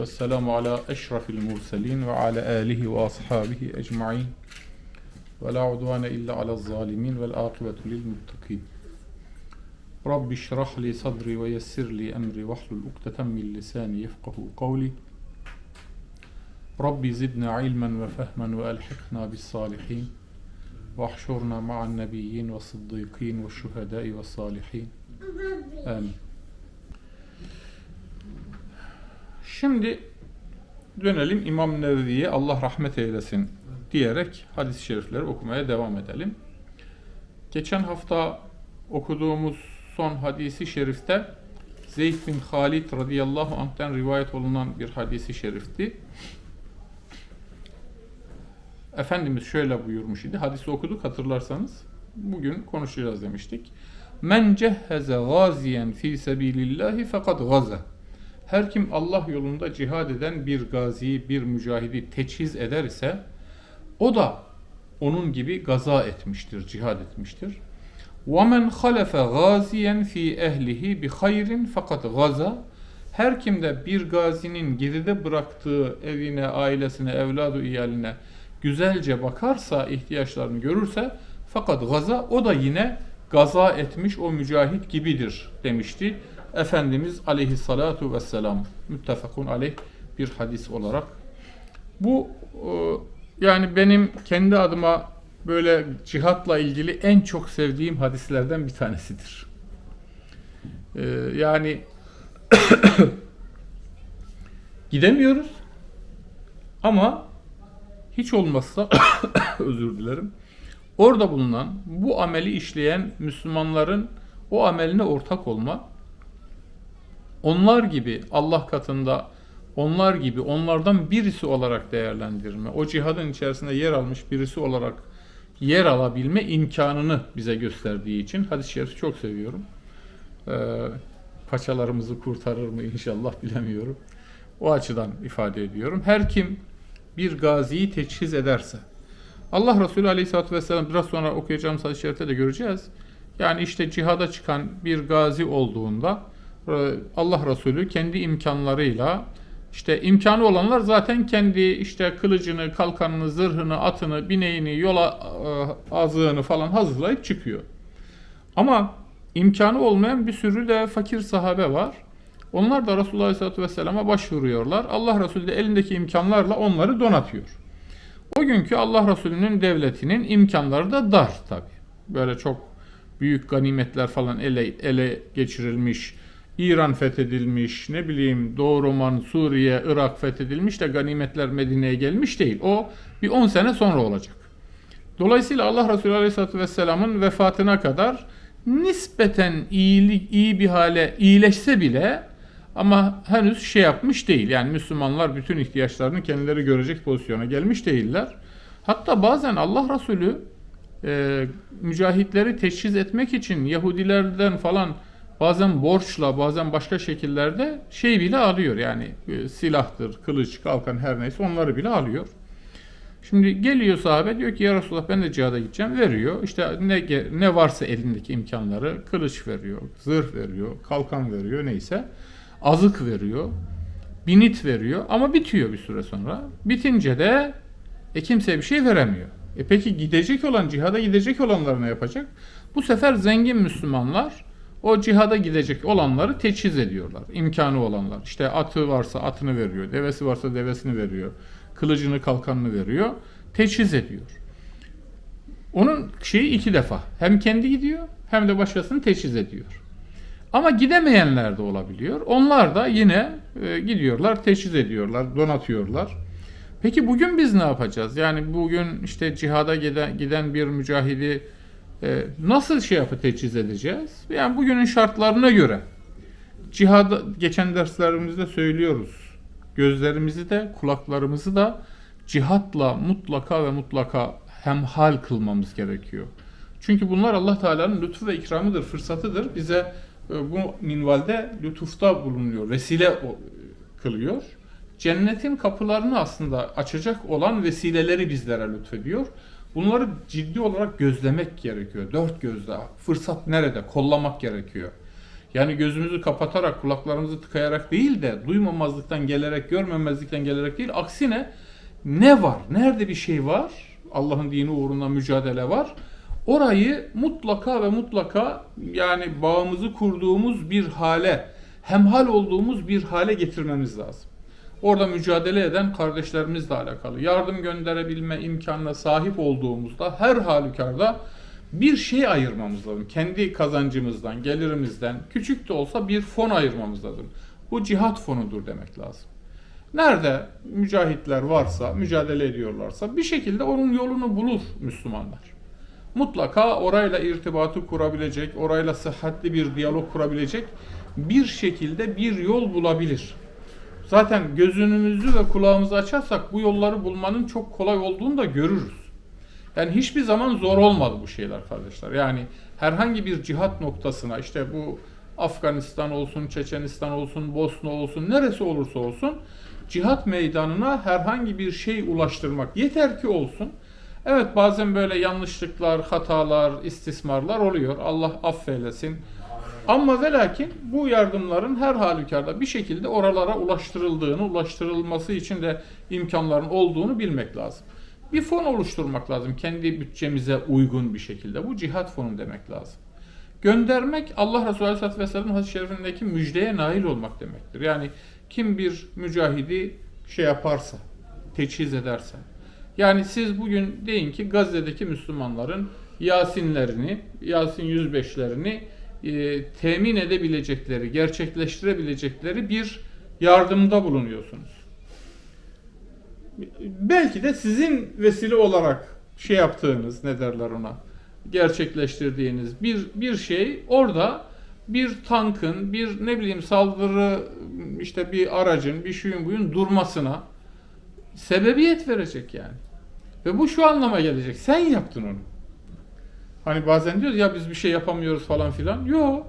والسلام على أشرف المرسلين وعلى آله وأصحابه أجمعين. ولا عدوان إلا على الظالمين والآقبة للمتقين. رب اشرح لي صدري ويسر لي أمري واحلل عقدة من لساني يفقه قولي. رب زدنا علما وفهما وألحقنا بالصالحين. واحشرنا مع النبيين والصديقين والشهداء والصالحين. آمين. Şimdi dönelim İmam Nevevi'ye Allah rahmet eylesin diyerek hadis-i şerifleri okumaya devam edelim. Geçen hafta okuduğumuz son hadisi şerifte Zeyd bin Halid radıyallahu anh'ten rivayet olunan bir hadisi şerifti. Efendimiz şöyle buyurmuş idi. Hadisi okuduk hatırlarsanız. Bugün konuşacağız demiştik. Men cehheze gaziyen fi sebilillahi fakat gaza. Her kim Allah yolunda cihad eden bir gaziyi, bir mücahidi teçhiz eder ise o da onun gibi gaza etmiştir, cihad etmiştir. وَمَنْ خَلَفَ غَازِيًا ف۪ي اَهْلِهِ بِخَيْرٍ fakat gaza her kimde bir gazinin geride bıraktığı evine, ailesine, evladı iyaline güzelce bakarsa, ihtiyaçlarını görürse fakat gaza o da yine gaza etmiş o mücahit gibidir demişti. Efendimiz aleyhissalatu vesselam müttefakun aleyh bir hadis olarak. Bu e, yani benim kendi adıma böyle cihatla ilgili en çok sevdiğim hadislerden bir tanesidir. E, yani gidemiyoruz ama hiç olmazsa özür dilerim orada bulunan bu ameli işleyen Müslümanların o ameline ortak olma onlar gibi Allah katında onlar gibi onlardan birisi olarak değerlendirme, o cihadın içerisinde yer almış birisi olarak yer alabilme imkanını bize gösterdiği için hadis-i şerifi çok seviyorum. Ee, paçalarımızı kurtarır mı inşallah bilemiyorum. O açıdan ifade ediyorum. Her kim bir gaziyi teçhiz ederse, Allah Resulü Aleyhisselatü Vesselam biraz sonra okuyacağımız hadis-i şerifte de göreceğiz. Yani işte cihada çıkan bir gazi olduğunda Allah Resulü kendi imkanlarıyla işte imkanı olanlar zaten kendi işte kılıcını, kalkanını, zırhını, atını, bineğini, yola azığını falan hazırlayıp çıkıyor. Ama imkanı olmayan bir sürü de fakir sahabe var. Onlar da Resulullah Aleyhisselatü Vesselam'a başvuruyorlar. Allah Resulü de elindeki imkanlarla onları donatıyor. O günkü Allah Resulü'nün devletinin imkanları da dar tabi. Böyle çok büyük ganimetler falan ele, ele geçirilmiş, İran fethedilmiş, ne bileyim Doğu Roman, Suriye, Irak fethedilmiş de ganimetler Medine'ye gelmiş değil. O bir 10 sene sonra olacak. Dolayısıyla Allah Resulü Aleyhisselatü Vesselam'ın vefatına kadar nispeten iyilik, iyi bir hale iyileşse bile ama henüz şey yapmış değil. Yani Müslümanlar bütün ihtiyaçlarını kendileri görecek pozisyona gelmiş değiller. Hatta bazen Allah Resulü e, mücahitleri teşhis etmek için Yahudilerden falan bazen borçla bazen başka şekillerde şey bile alıyor. Yani e, silahtır, kılıç, kalkan her neyse onları bile alıyor. Şimdi geliyor sahabe diyor ki ya Resulullah ben de cihada gideceğim. Veriyor. İşte ne, ne varsa elindeki imkanları kılıç veriyor, zırh veriyor, kalkan veriyor neyse. Azık veriyor. Binit veriyor ama bitiyor bir süre sonra. Bitince de e, kimseye bir şey veremiyor. E peki gidecek olan, cihada gidecek olanlar ne yapacak? Bu sefer zengin Müslümanlar o cihada gidecek olanları teçhiz ediyorlar. İmkanı olanlar. İşte atı varsa atını veriyor, devesi varsa devesini veriyor, kılıcını kalkanını veriyor, teçhiz ediyor. Onun şeyi iki defa. Hem kendi gidiyor hem de başkasını teçhiz ediyor. Ama gidemeyenler de olabiliyor. Onlar da yine e, gidiyorlar, teçhiz ediyorlar, donatıyorlar. Peki bugün biz ne yapacağız? Yani bugün işte cihada giden, giden bir mücahidi e, nasıl şey yapıp teçhiz edeceğiz? Yani bugünün şartlarına göre cihada geçen derslerimizde söylüyoruz. Gözlerimizi de kulaklarımızı da cihatla mutlaka ve mutlaka hemhal kılmamız gerekiyor. Çünkü bunlar Allah Teala'nın lütfu ve ikramıdır, fırsatıdır. Bize e, bu minvalde lütufta bulunuyor, vesile kılıyor. Cennetin kapılarını aslında açacak olan vesileleri bizlere lütfediyor. Bunları ciddi olarak gözlemek gerekiyor. Dört gözle. Fırsat nerede? Kollamak gerekiyor. Yani gözümüzü kapatarak, kulaklarımızı tıkayarak değil de duymamazlıktan gelerek, görmemezlikten gelerek değil. Aksine ne var? Nerede bir şey var? Allah'ın dini uğruna mücadele var. Orayı mutlaka ve mutlaka yani bağımızı kurduğumuz bir hale, hemhal olduğumuz bir hale getirmemiz lazım. Orada mücadele eden kardeşlerimizle alakalı. Yardım gönderebilme imkanına sahip olduğumuzda her halükarda bir şey ayırmamız lazım. Kendi kazancımızdan, gelirimizden küçük de olsa bir fon ayırmamız lazım. Bu cihat fonudur demek lazım. Nerede mücahitler varsa, mücadele ediyorlarsa bir şekilde onun yolunu bulur Müslümanlar. Mutlaka orayla irtibatı kurabilecek, orayla sıhhatli bir diyalog kurabilecek bir şekilde bir yol bulabilir. Zaten gözünümüzü ve kulağımızı açarsak bu yolları bulmanın çok kolay olduğunu da görürüz. Yani hiçbir zaman zor olmadı bu şeyler kardeşler. Yani herhangi bir cihat noktasına işte bu Afganistan olsun, Çeçenistan olsun, Bosna olsun, neresi olursa olsun cihat meydanına herhangi bir şey ulaştırmak yeter ki olsun. Evet bazen böyle yanlışlıklar, hatalar, istismarlar oluyor. Allah affeylesin. Ama ve lakin bu yardımların her halükarda bir şekilde oralara ulaştırıldığını, ulaştırılması için de imkanların olduğunu bilmek lazım. Bir fon oluşturmak lazım kendi bütçemize uygun bir şekilde. Bu cihat fonu demek lazım. Göndermek Allah Resulü Aleyhisselatü Vesselam'ın hadis-i şerifindeki müjdeye nail olmak demektir. Yani kim bir mücahidi şey yaparsa, teçhiz ederse. Yani siz bugün deyin ki Gazze'deki Müslümanların Yasinlerini, Yasin 105'lerini e, temin edebilecekleri, gerçekleştirebilecekleri bir yardımda bulunuyorsunuz. Belki de sizin vesile olarak şey yaptığınız, ne derler ona, gerçekleştirdiğiniz bir bir şey orada bir tankın, bir ne bileyim saldırı işte bir aracın, bir şuyun buyun durmasına sebebiyet verecek yani. Ve bu şu anlama gelecek. Sen yaptın onu. Hani bazen diyoruz ya biz bir şey yapamıyoruz falan filan. Yok.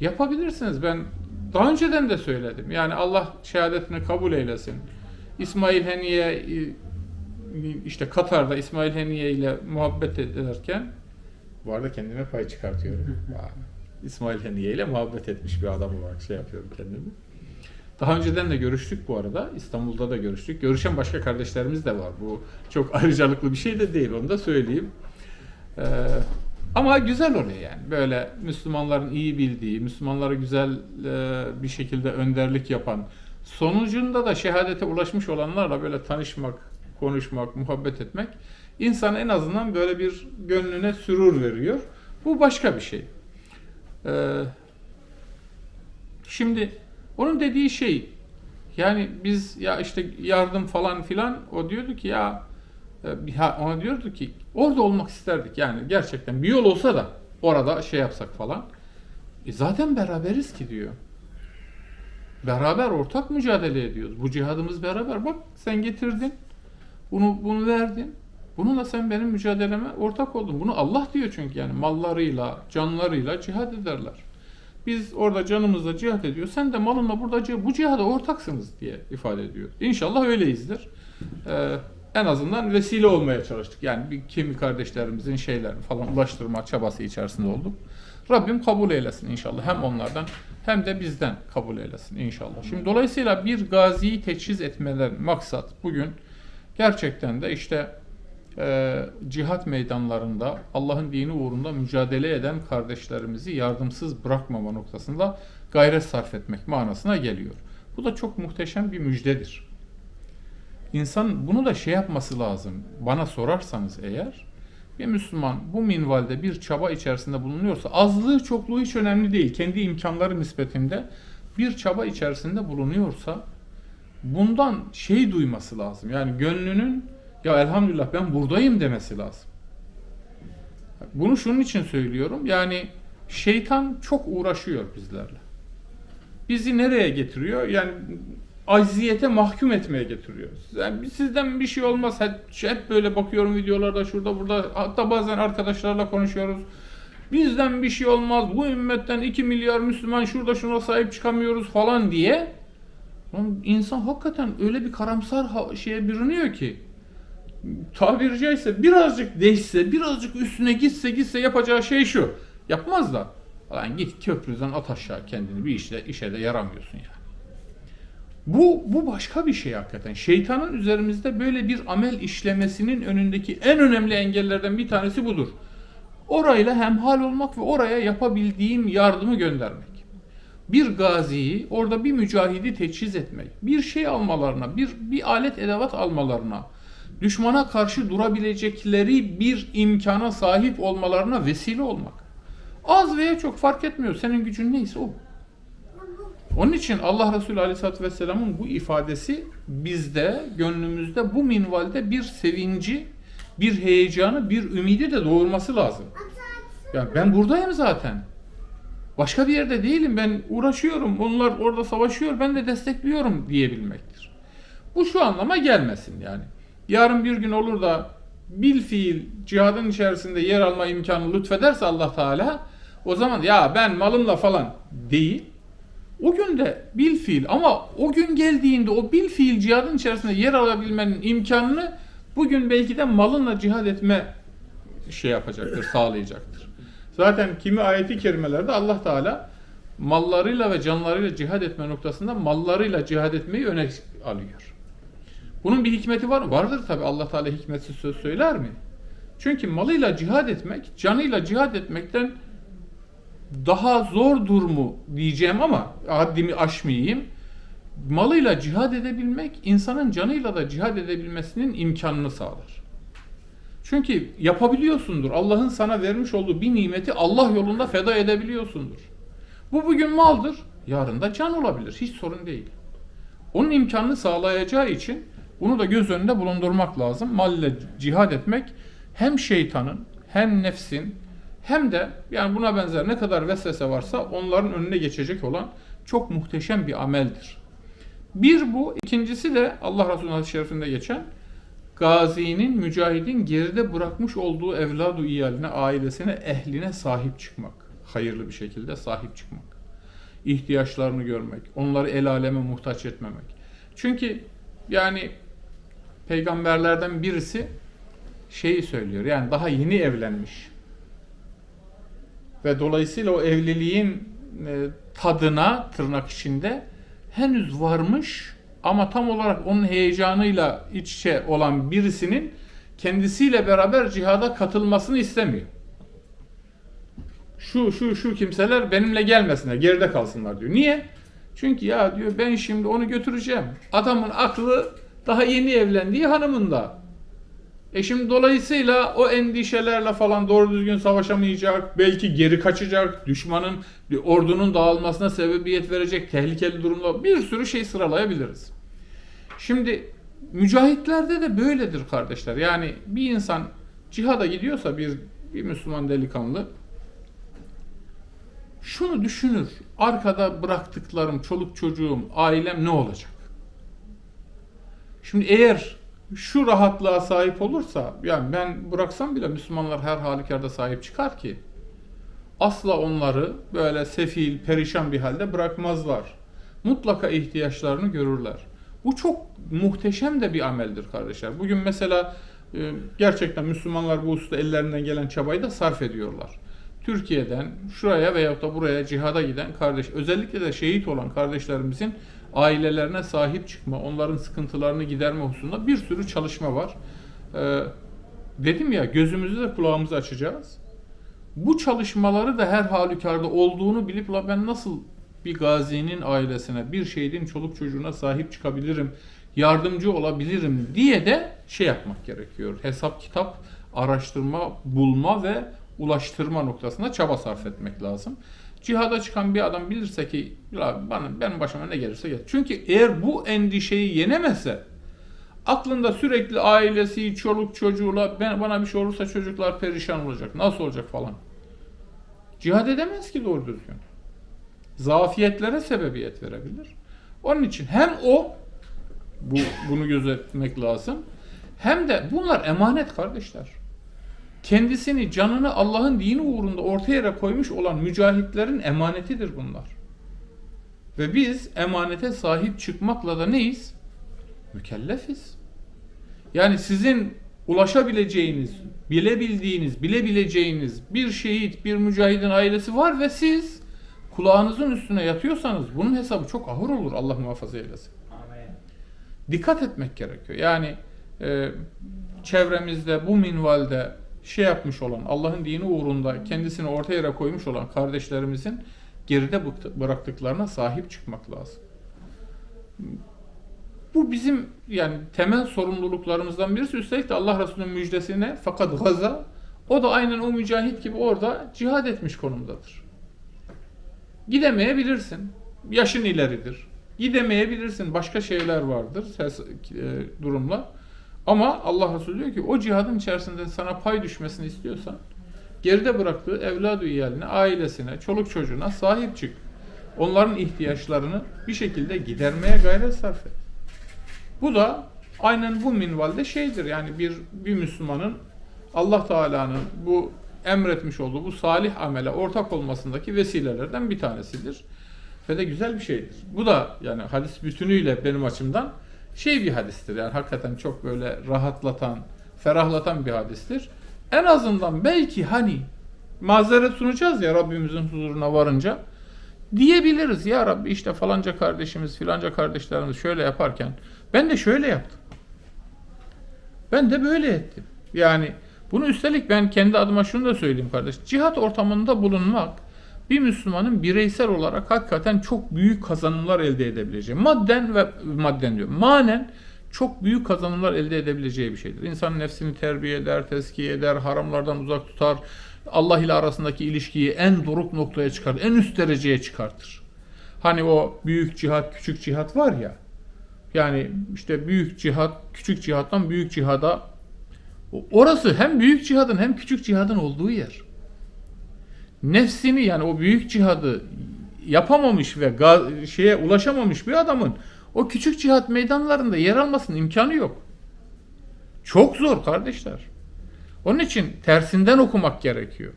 Yapabilirsiniz. Ben daha önceden de söyledim. Yani Allah şehadetini kabul eylesin. İsmail Heniye işte Katar'da İsmail Heniye ile muhabbet ederken bu arada kendime pay çıkartıyorum. İsmail Heniye ile muhabbet etmiş bir adam olarak şey yapıyorum kendimi. Daha önceden de görüştük bu arada. İstanbul'da da görüştük. Görüşen başka kardeşlerimiz de var. Bu çok ayrıcalıklı bir şey de değil. Onu da söyleyeyim. Ee, ama güzel oluyor yani. Böyle Müslümanların iyi bildiği, Müslümanlara güzel e, bir şekilde önderlik yapan, sonucunda da şehadete ulaşmış olanlarla böyle tanışmak, konuşmak, muhabbet etmek insan en azından böyle bir gönlüne sürur veriyor. Bu başka bir şey. Ee, şimdi onun dediği şey yani biz ya işte yardım falan filan o diyordu ki ya e, ona diyordu ki orada olmak isterdik yani gerçekten bir yol olsa da orada şey yapsak falan. E zaten beraberiz ki diyor. Beraber ortak mücadele ediyoruz. Bu cihadımız beraber. Bak sen getirdin. Bunu bunu verdin. Bununla sen benim mücadeleme ortak oldun. Bunu Allah diyor çünkü yani mallarıyla, canlarıyla cihad ederler. Biz orada canımızla cihat ediyor. Sen de malınla burada bu cihada ortaksınız diye ifade ediyor. İnşallah öyleyizdir. Ee, en azından vesile olmaya çalıştık. Yani bir kimi kardeşlerimizin şeylerini falan ulaştırma çabası içerisinde olduk. Rabbim kabul eylesin inşallah. Hem onlardan hem de bizden kabul eylesin inşallah. Şimdi dolayısıyla bir gaziyi teçhiz etmeler maksat bugün gerçekten de işte e, cihat meydanlarında Allah'ın dini uğrunda mücadele eden kardeşlerimizi yardımsız bırakmama noktasında gayret sarf etmek manasına geliyor. Bu da çok muhteşem bir müjdedir. İnsan bunu da şey yapması lazım. Bana sorarsanız eğer bir Müslüman bu minvalde bir çaba içerisinde bulunuyorsa azlığı çokluğu hiç önemli değil. Kendi imkanları nispetinde bir çaba içerisinde bulunuyorsa bundan şey duyması lazım. Yani gönlünün ya elhamdülillah ben buradayım demesi lazım. Bunu şunun için söylüyorum. Yani şeytan çok uğraşıyor bizlerle. Bizi nereye getiriyor? Yani acziyete mahkum etmeye getiriyor. Yani sizden bir şey olmaz. Hep, böyle bakıyorum videolarda şurada burada. Hatta bazen arkadaşlarla konuşuyoruz. Bizden bir şey olmaz. Bu ümmetten 2 milyar Müslüman şurada şuna sahip çıkamıyoruz falan diye. İnsan hakikaten öyle bir karamsar şeye bürünüyor ki tabiri caizse birazcık değişse, birazcık üstüne gitse gitse yapacağı şey şu. Yapmaz da. Lan git köprüden at aşağı kendini bir işle işe de yaramıyorsun yani. Bu, bu başka bir şey hakikaten. Şeytanın üzerimizde böyle bir amel işlemesinin önündeki en önemli engellerden bir tanesi budur. Orayla hemhal olmak ve oraya yapabildiğim yardımı göndermek. Bir gaziyi, orada bir mücahidi teçhiz etmek, bir şey almalarına, bir, bir alet edevat almalarına, düşmana karşı durabilecekleri bir imkana sahip olmalarına vesile olmak. Az veya çok fark etmiyor. Senin gücün neyse o. Onun için Allah Resulü Aleyhisselatü Vesselam'ın bu ifadesi bizde, gönlümüzde bu minvalde bir sevinci, bir heyecanı, bir ümidi de doğurması lazım. Ya ben buradayım zaten. Başka bir yerde değilim. Ben uğraşıyorum. Onlar orada savaşıyor. Ben de destekliyorum diyebilmektir. Bu şu anlama gelmesin yani. Yarın bir gün olur da bil fiil cihadın içerisinde yer alma imkanı lütfederse Allah Teala o zaman ya ben malımla falan değil. O gün de bil fiil ama o gün geldiğinde o bil fiil cihadın içerisinde yer alabilmenin imkanını bugün belki de malınla cihad etme şey yapacaktır, sağlayacaktır. Zaten kimi ayeti kerimelerde Allah Teala mallarıyla ve canlarıyla cihad etme noktasında mallarıyla cihad etmeyi öne alıyor. Bunun bir hikmeti var mı? Vardır tabi. Allah Teala hikmetsiz söz söyler mi? Çünkü malıyla cihad etmek, canıyla cihad etmekten daha zordur mu diyeceğim ama haddimi aşmayayım. Malıyla cihad edebilmek insanın canıyla da cihad edebilmesinin imkanını sağlar. Çünkü yapabiliyorsundur. Allah'ın sana vermiş olduğu bir nimeti Allah yolunda feda edebiliyorsundur. Bu bugün maldır, yarın da can olabilir. Hiç sorun değil. Onun imkanını sağlayacağı için bunu da göz önünde bulundurmak lazım. Mal ile cihad etmek hem şeytanın hem nefsin hem de yani buna benzer ne kadar vesvese varsa onların önüne geçecek olan çok muhteşem bir ameldir. Bir bu, ikincisi de Allah Resulü hadis-i şerifinde geçen gazinin, mücahidin geride bırakmış olduğu evladu iyaline, ailesine, ehline sahip çıkmak. Hayırlı bir şekilde sahip çıkmak. İhtiyaçlarını görmek, onları el aleme muhtaç etmemek. Çünkü yani peygamberlerden birisi şeyi söylüyor. Yani daha yeni evlenmiş. Ve dolayısıyla o evliliğin e, tadına tırnak içinde henüz varmış ama tam olarak onun heyecanıyla iç içe olan birisinin kendisiyle beraber cihada katılmasını istemiyor. Şu şu şu kimseler benimle gelmesinler, geride kalsınlar diyor. Niye? Çünkü ya diyor ben şimdi onu götüreceğim. Adamın aklı daha yeni evlendiği hanımında. E şimdi dolayısıyla o endişelerle falan doğru düzgün savaşamayacak, belki geri kaçacak, düşmanın, ordunun dağılmasına sebebiyet verecek tehlikeli durumlar bir sürü şey sıralayabiliriz. Şimdi mücahitlerde de böyledir kardeşler. Yani bir insan cihada gidiyorsa bir, bir Müslüman delikanlı şunu düşünür. Arkada bıraktıklarım, çoluk çocuğum, ailem ne olacak? Şimdi eğer şu rahatlığa sahip olursa, yani ben bıraksam bile Müslümanlar her halükarda sahip çıkar ki asla onları böyle sefil, perişan bir halde bırakmazlar. Mutlaka ihtiyaçlarını görürler. Bu çok muhteşem de bir ameldir kardeşler. Bugün mesela e, gerçekten Müslümanlar bu hususta ellerinden gelen çabayı da sarf ediyorlar. Türkiye'den şuraya veyahut da buraya cihada giden kardeş, özellikle de şehit olan kardeşlerimizin ailelerine sahip çıkma, onların sıkıntılarını giderme hususunda bir sürü çalışma var. Ee, dedim ya gözümüzü de kulağımızı açacağız. Bu çalışmaları da her halükarda olduğunu bilip la ben nasıl bir gazinin ailesine, bir şehidin çoluk çocuğuna sahip çıkabilirim, yardımcı olabilirim diye de şey yapmak gerekiyor. Hesap kitap, araştırma, bulma ve ulaştırma noktasında çaba sarf etmek lazım. Cihada çıkan bir adam bilirse ki ya bana benim başıma ne gelirse gelir. Çünkü eğer bu endişeyi yenemezse aklında sürekli ailesi, çoluk çocuğuyla ben bana bir şey olursa çocuklar perişan olacak. Nasıl olacak falan. Cihad edemez ki doğru düzgün. Zafiyetlere sebebiyet verebilir. Onun için hem o bu bunu gözetmek lazım. Hem de bunlar emanet kardeşler kendisini, canını Allah'ın dini uğrunda ortaya yere koymuş olan mücahitlerin emanetidir bunlar. Ve biz emanete sahip çıkmakla da neyiz? Mükellefiz. Yani sizin ulaşabileceğiniz, bilebildiğiniz, bilebileceğiniz bir şehit, bir mücahidin ailesi var ve siz kulağınızın üstüne yatıyorsanız bunun hesabı çok ağır olur Allah muhafaza eylesin. Amin. Dikkat etmek gerekiyor. Yani e, çevremizde bu minvalde şey yapmış olan, Allah'ın dini uğrunda kendisini orta yere koymuş olan kardeşlerimizin geride bıraktıklarına sahip çıkmak lazım. Bu bizim yani temel sorumluluklarımızdan birisi. Üstelik de Allah Resulü'nün müjdesine fakat gaza o da aynen o mücahit gibi orada cihad etmiş konumdadır. Gidemeyebilirsin. Yaşın ileridir. Gidemeyebilirsin. Başka şeyler vardır. E, durumlar. Ama Allah Resulü diyor ki o cihadın içerisinde sana pay düşmesini istiyorsan geride bıraktığı evladı iyaline, ailesine, çoluk çocuğuna sahip çık. Onların ihtiyaçlarını bir şekilde gidermeye gayret sarf et. Bu da aynen bu minvalde şeydir. Yani bir bir Müslümanın Allah Teala'nın bu emretmiş olduğu bu salih amele ortak olmasındaki vesilelerden bir tanesidir. Ve de güzel bir şeydir. Bu da yani hadis bütünüyle benim açımdan şey bir hadistir. Yani hakikaten çok böyle rahatlatan, ferahlatan bir hadistir. En azından belki hani mazeret sunacağız ya Rabbimizin huzuruna varınca diyebiliriz ya Rabbi işte falanca kardeşimiz filanca kardeşlerimiz şöyle yaparken ben de şöyle yaptım. Ben de böyle ettim. Yani bunu üstelik ben kendi adıma şunu da söyleyeyim kardeş. Cihat ortamında bulunmak bir Müslümanın bireysel olarak hakikaten çok büyük kazanımlar elde edebileceği, madden ve madden diyor, manen çok büyük kazanımlar elde edebileceği bir şeydir. İnsanın nefsini terbiye eder, tezkiye eder, haramlardan uzak tutar, Allah ile arasındaki ilişkiyi en doruk noktaya çıkartır, en üst dereceye çıkartır. Hani o büyük cihat, küçük cihat var ya, yani işte büyük cihat, küçük cihattan büyük cihada orası hem büyük cihadın hem küçük cihadın olduğu yer. Nefsini yani o büyük cihadı yapamamış ve şeye ulaşamamış bir adamın o küçük cihat meydanlarında yer almasının imkanı yok. Çok zor kardeşler. Onun için tersinden okumak gerekiyor.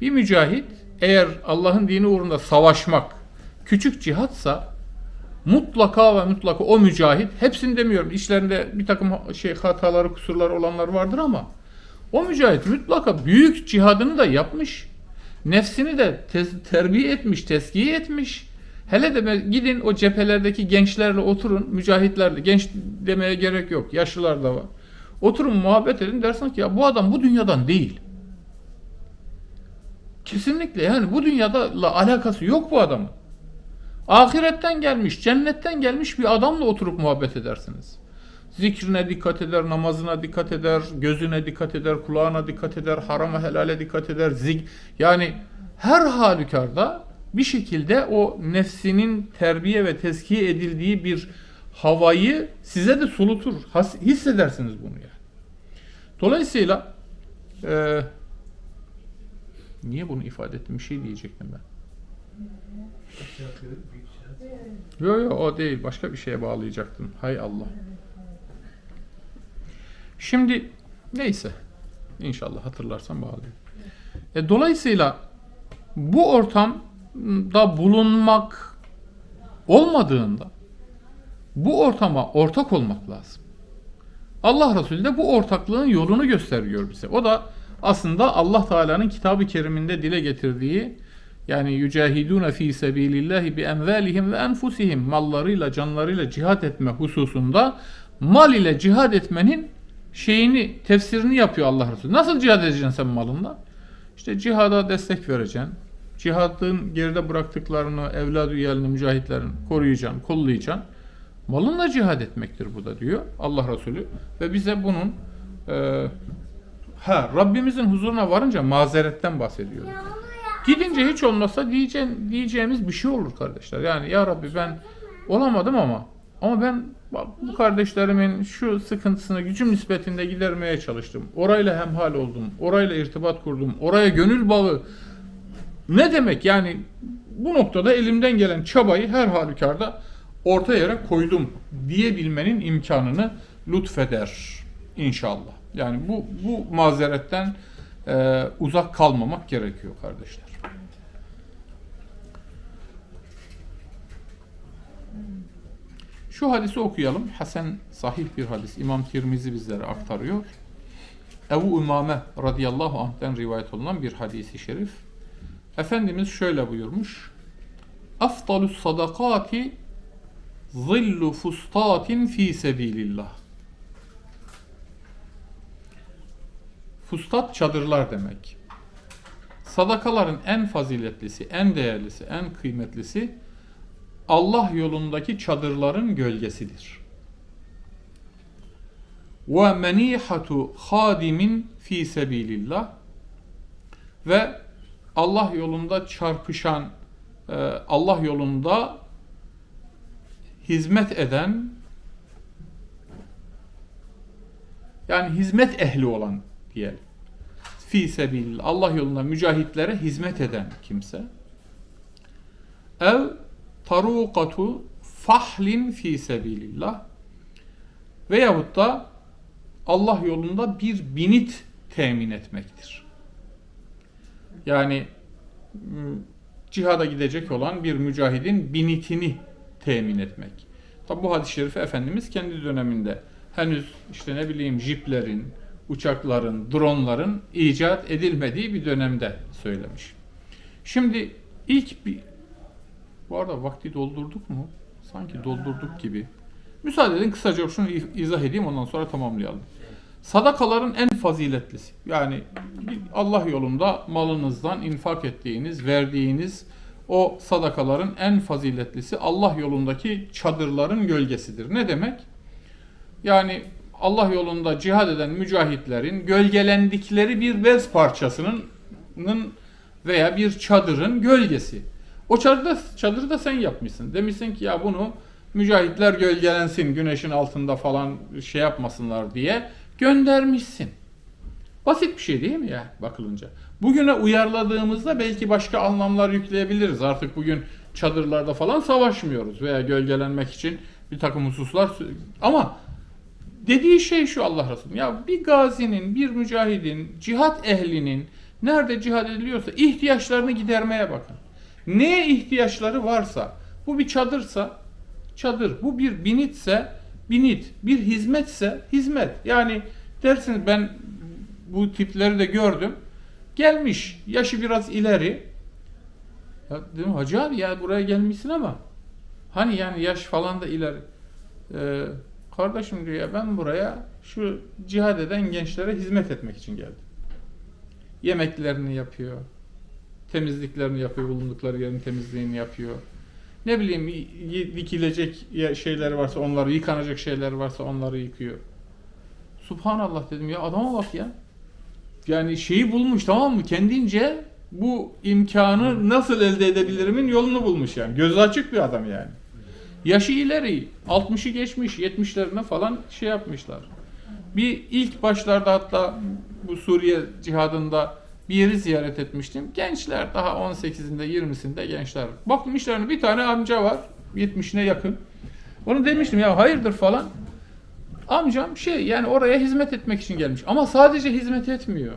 Bir mücahit eğer Allah'ın dini uğrunda savaşmak küçük cihatsa mutlaka ve mutlaka o mücahit hepsini demiyorum içlerinde bir takım şey hataları kusurları olanlar vardır ama o mücahit mutlaka büyük cihadını da yapmış. Nefsini de terbiye etmiş, teskiye etmiş. Hele de gidin o cephelerdeki gençlerle oturun, mücahitlerle, genç demeye gerek yok, yaşlılar da var. Oturun muhabbet edin dersin ki ya bu adam bu dünyadan değil. Kesinlikle yani bu dünyada alakası yok bu adamın. Ahiretten gelmiş, cennetten gelmiş bir adamla oturup muhabbet edersiniz. Zikrine dikkat eder, namazına dikkat eder, gözüne dikkat eder, kulağına dikkat eder, harama helale dikkat eder. Zik yani her halükarda bir şekilde o nefsinin terbiye ve tezkiye edildiği bir havayı size de solutur. Hissedersiniz bunu yani. Dolayısıyla e, niye bunu ifade ettim? Bir şey diyecektim ben. Yok yok o değil. Başka bir şeye bağlayacaktım. Hay Allah. Şimdi neyse. İnşallah hatırlarsam bağlayayım. E, dolayısıyla bu ortamda bulunmak olmadığında bu ortama ortak olmak lazım. Allah Resulü de bu ortaklığın yolunu gösteriyor bize. O da aslında Allah Teala'nın kitabı keriminde dile getirdiği yani yücahidune fi sebilillahi bi envalihim ve enfusihim mallarıyla canlarıyla cihat etme hususunda mal ile cihad etmenin şeyini tefsirini yapıyor Allah Resulü. Nasıl cihad edeceksin sen malınla? İşte cihada destek vereceksin. Cihadın geride bıraktıklarını, evladı üyelerini, mücahitlerin koruyacaksın, kollayacaksın. Malınla cihad etmektir bu da diyor Allah Resulü. Ve bize bunun e, ha Rabbimizin huzuruna varınca mazeretten bahsediyor. Gidince hiç olmazsa diyeceğim, diyeceğimiz bir şey olur kardeşler. Yani ya Rabbi ben olamadım ama ama ben bu kardeşlerimin şu sıkıntısını gücüm nispetinde gidermeye çalıştım. Orayla hemhal oldum. Orayla irtibat kurdum. Oraya gönül bağı. Ne demek yani bu noktada elimden gelen çabayı her halükarda orta yere koydum diyebilmenin imkanını lütfeder inşallah. Yani bu bu mazeretten e, uzak kalmamak gerekiyor kardeşler. Şu hadisi okuyalım. Hasan sahih bir hadis. İmam Tirmizi bizlere aktarıyor. Ebu Ümame radıyallahu anh'ten rivayet olunan bir hadisi şerif. Efendimiz şöyle buyurmuş. Afdalus sadakati zillu fustatin fi sebilillah. Fustat çadırlar demek. Sadakaların en faziletlisi, en değerlisi, en kıymetlisi Allah yolundaki çadırların gölgesidir. Ve menihatu hadimin fi sebilillah ve Allah yolunda çarpışan, e, Allah yolunda hizmet eden yani hizmet ehli olan diyelim. Fi sebilillah Allah yolunda mücahitlere hizmet eden kimse. Ev tarukatu fahlin fi sebilillah veyahut da Allah yolunda bir binit temin etmektir. Yani m, cihada gidecek olan bir mücahidin binitini temin etmek. Tabi bu hadis-i şerifi Efendimiz kendi döneminde henüz işte ne bileyim jiplerin, uçakların, dronların icat edilmediği bir dönemde söylemiş. Şimdi ilk bir bu arada vakti doldurduk mu? Sanki doldurduk gibi. Müsaade edin kısaca şunu izah edeyim ondan sonra tamamlayalım. Sadakaların en faziletlisi. Yani Allah yolunda malınızdan infak ettiğiniz, verdiğiniz o sadakaların en faziletlisi Allah yolundaki çadırların gölgesidir. Ne demek? Yani Allah yolunda cihad eden mücahitlerin gölgelendikleri bir bez parçasının veya bir çadırın gölgesi. O çadırda, çadırı da sen yapmışsın. Demişsin ki ya bunu mücahitler gölgelensin güneşin altında falan şey yapmasınlar diye göndermişsin. Basit bir şey değil mi ya bakılınca? Bugüne uyarladığımızda belki başka anlamlar yükleyebiliriz. Artık bugün çadırlarda falan savaşmıyoruz veya gölgelenmek için bir takım hususlar ama dediği şey şu Allah Resulü. Ya bir gazinin, bir mücahidin, cihat ehlinin nerede cihad ediliyorsa ihtiyaçlarını gidermeye bakın. Neye ihtiyaçları varsa, bu bir çadırsa çadır, bu bir binitse binit, bir hizmetse hizmet. Yani dersiniz ben bu tipleri de gördüm. Gelmiş, yaşı biraz ileri. Ya dedim hacı abi ya buraya gelmişsin ama hani yani yaş falan da ileri. Ee, kardeşim diyor ya ben buraya şu cihad eden gençlere hizmet etmek için geldim. Yemeklerini yapıyor. Temizliklerini yapıyor, bulundukları yerin temizliğini yapıyor. Ne bileyim dikilecek şeyleri varsa onları, yıkanacak şeyler varsa onları yıkıyor. Subhanallah dedim ya adama bak ya. Yani şeyi bulmuş tamam mı? Kendince bu imkanı nasıl elde edebilirimin yolunu bulmuş yani. Gözü açık bir adam yani. Yaşı ileri, 60'ı geçmiş, 70'lerine falan şey yapmışlar. Bir ilk başlarda hatta bu Suriye cihadında bir yeri ziyaret etmiştim. Gençler daha 18'inde 20'sinde gençler. Baktım bir tane amca var 70'ine yakın. Onu demiştim ya hayırdır falan. Amcam şey yani oraya hizmet etmek için gelmiş. Ama sadece hizmet etmiyor.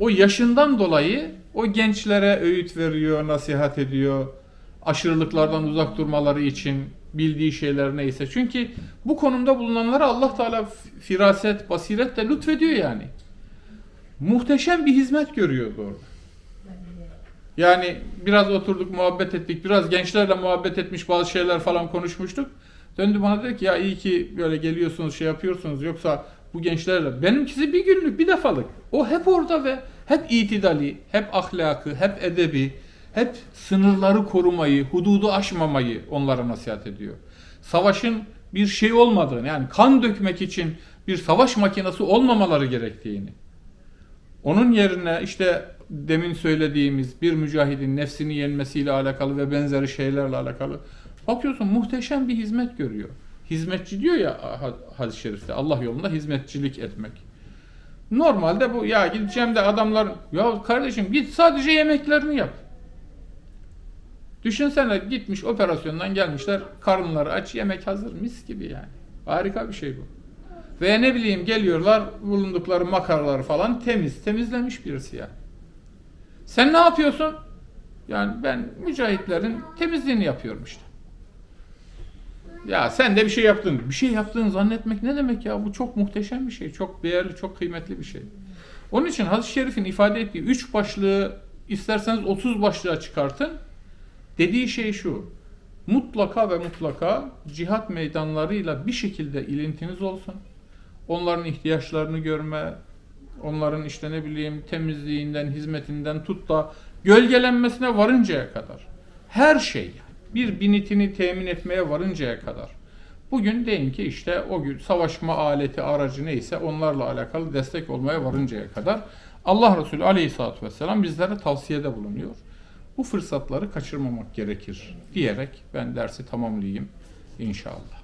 O yaşından dolayı o gençlere öğüt veriyor, nasihat ediyor. Aşırılıklardan uzak durmaları için bildiği şeyler neyse. Çünkü bu konumda bulunanlara Allah Teala firaset, basiret de lütfediyor yani. Muhteşem bir hizmet görüyordu orada. Yani biraz oturduk, muhabbet ettik. Biraz gençlerle muhabbet etmiş, bazı şeyler falan konuşmuştuk. Döndü bana dedi ki ya iyi ki böyle geliyorsunuz, şey yapıyorsunuz. Yoksa bu gençlerle benimkisi bir günlük, bir defalık. O hep orada ve hep itidali, hep ahlakı, hep edebi, hep sınırları korumayı, hududu aşmamayı onlara nasihat ediyor. Savaşın bir şey olmadığını, yani kan dökmek için bir savaş makinesi olmamaları gerektiğini. Onun yerine işte demin söylediğimiz bir mücahidin nefsini yenmesiyle alakalı ve benzeri şeylerle alakalı bakıyorsun muhteşem bir hizmet görüyor. Hizmetçi diyor ya ha- hadis-i şerifte Allah yolunda hizmetçilik etmek. Normalde bu ya gideceğim de adamlar ya kardeşim git sadece yemeklerini yap. Düşünsene gitmiş operasyondan gelmişler karınları aç yemek hazır mis gibi yani. Harika bir şey bu. Veya ne bileyim geliyorlar bulundukları makarları falan temiz, temizlemiş birisi ya. Sen ne yapıyorsun? Yani ben mücahitlerin temizliğini yapıyorum işte. Ya sen de bir şey yaptın. Bir şey yaptığını zannetmek ne demek ya? Bu çok muhteşem bir şey. Çok değerli, çok kıymetli bir şey. Onun için hadis-i şerifin ifade ettiği üç başlığı isterseniz 30 başlığa çıkartın. Dediği şey şu. Mutlaka ve mutlaka cihat meydanlarıyla bir şekilde ilintiniz olsun. Onların ihtiyaçlarını görme, onların işte ne bileyim temizliğinden, hizmetinden tut da gölgelenmesine varıncaya kadar. Her şey. Bir binitini temin etmeye varıncaya kadar. Bugün deyin ki işte o gün savaşma aleti, aracı neyse onlarla alakalı destek olmaya varıncaya kadar Allah Resulü Aleyhisselatü Vesselam bizlere tavsiyede bulunuyor. Bu fırsatları kaçırmamak gerekir diyerek ben dersi tamamlayayım inşallah.